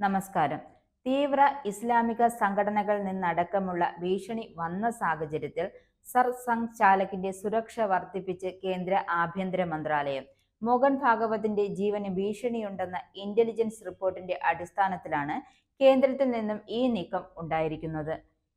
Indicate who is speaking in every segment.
Speaker 1: നമസ്കാരം. തീവ്ര ഇസ്ലാമിക സംഘടനകളിൽ നിന്നടക്കമുള്ള ഭീഷണി വന്ന സാഹചര്യത്തിൽ സർ സംഘ് ചാലകിന്റെ സുരക്ഷ വർദ്ധിപ്പിച്ച് കേന്ദ്ര ആഭ്യന്തര മന്ത്രാലയം. മോഹൻ ഭാഗവതിന്റെ ജീവന് ഭീഷണിയുണ്ടെന്ന ഇന്റലിജൻസ് റിപ്പോർട്ടിന്റെ അടിസ്ഥാനത്തിലാണ് കേന്ദ്രത്തിൽ നിന്നും ഈ നീക്കം ഉണ്ടായിരിക്കുന്നത്.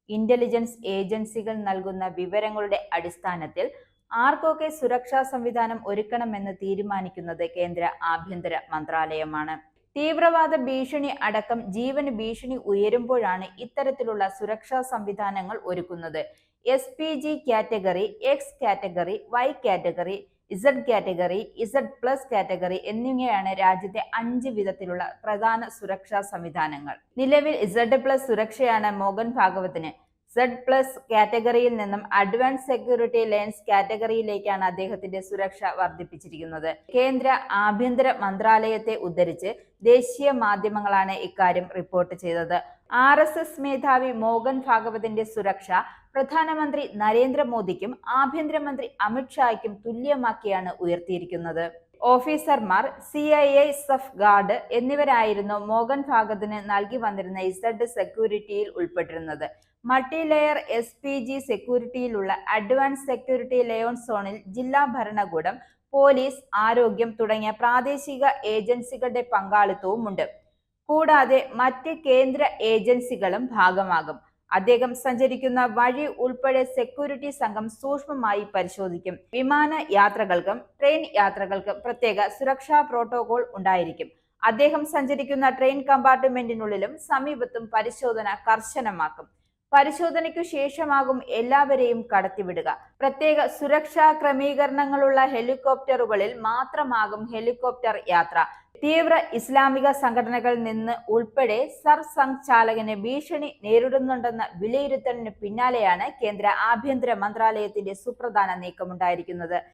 Speaker 1: ഇന്റലിജൻസ് ഏജൻസികൾ നൽകുന്ന വിവരങ്ങളുടെ അടിസ്ഥാനത്തിൽ ആർക്കൊക്കെ സുരക്ഷാ സംവിധാനം ഒരുക്കണമെന്ന് തീരുമാനിക്കുന്നത് കേന്ദ്ര ആഭ്യന്തര മന്ത്രാലയമാണ്. തീവ്രവാദ ഭീഷണി അടക്കം ജീവന് ഭീഷണി ഉയരുമ്പോഴാണ് ഇത്തരത്തിലുള്ള സുരക്ഷാ സംവിധാനങ്ങൾ ഒരുക്കുന്നത്. S P G category X category Y category Z category Z plus category എന്നിവയാണ് രാജ്യത്തെ അഞ്ച് വിധത്തിലുള്ള പ്രധാന സുരക്ഷാ സംവിധാനങ്ങൾ. നിലവിൽ ഇസഡ് പ്ലസ് സുരക്ഷയാണ് മോഹൻ ഭാഗവത്തിന്. സെഡ് പ്ലസ് കാറ്റഗറിയിൽ നിന്നും അഡ്വാൻസ് സെക്യൂരിറ്റി ലെൻസ് കാറ്റഗറിയിലേക്കാണ് അദ്ദേഹത്തിന്റെ സുരക്ഷ വർദ്ധിപ്പിച്ചിരിക്കുന്നത്. കേന്ദ്ര ആഭ്യന്തര മന്ത്രാലയത്തെ ഉദ്ധരിച്ച് ദേശീയ മാധ്യമങ്ങളാണ് ഇക്കാര്യം റിപ്പോർട്ട് ചെയ്തത്. ആർ എസ് എസ് മേധാവി മോഹൻ ഭാഗവതിന്റെ സുരക്ഷ പ്രധാനമന്ത്രി നരേന്ദ്രമോദിക്കും ആഭ്യന്തരമന്ത്രി അമിത്ഷായ്ക്കും തുല്യമാക്കിയാണ് ഉയർത്തിയിരിക്കുന്നത്. ഓഫീസർമാർ സി ഐ ഐ സഫ് ഗാർഡ് എന്നിവരായിരുന്നു മോഹൻ ഭാഗത്തിന് നൽകി വന്നിരുന്ന ഇസഡ് സെക്യൂരിറ്റിയിൽ ഉൾപ്പെട്ടിരുന്നത്. Multi layer S P G സെക്യൂരിറ്റിയിലുള്ള advance security ലെയോൺ സോണിൽ ജില്ലാ ഭരണകൂടം പോലീസ് ആരോഗ്യം തുടങ്ങിയ പ്രാദേശിക ഏജൻസികളുടെ പങ്കാളിത്തവും ഉണ്ട് കൂടാതെ മറ്റ് കേന്ദ്ര ഏജൻസികളും ഭാഗമാകും. അദ്ദേഹം സഞ്ചരിക്കുന്ന വഴി ഉൾപ്പെടെ സെക്യൂരിറ്റി സംഘം സൂക്ഷ്മമായി പരിശോധിക്കും. വിമാന യാത്രകൾക്കും ട്രെയിൻ യാത്രകൾക്കും പ്രത്യേക സുരക്ഷാ പ്രോട്ടോകോൾ ഉണ്ടായിരിക്കും. അദ്ദേഹം സഞ്ചരിക്കുന്ന ട്രെയിൻ കമ്പാർട്ട്മെന്റിനുള്ളിലും സമീപത്തും പരിശോധന കർശനമാക്കും. പരിശോധനയ്ക്കു ശേഷമാകും എല്ലാവരെയും കടത്തിവിടുക. പ്രത്യേക സുരക്ഷാ ക്രമീകരണങ്ങളുള്ള ഹെലികോപ്റ്ററുകളിൽ മാത്രമാകും ഹെലികോപ്റ്റർ യാത്ര. തീവ്ര ഇസ്ലാമിക സംഘടനകളിൽ നിന്ന് ഉൾപ്പെടെ സർ സംഘ് ചാലകന് ഭീഷണി നേരിടുന്നുണ്ടെന്ന വിലയിരുത്തലിന് പിന്നാലെയാണ് കേന്ദ്ര ആഭ്യന്തര മന്ത്രാലയത്തിന്റെ സുപ്രധാന നീക്കമുണ്ടായിരിക്കുന്നത്.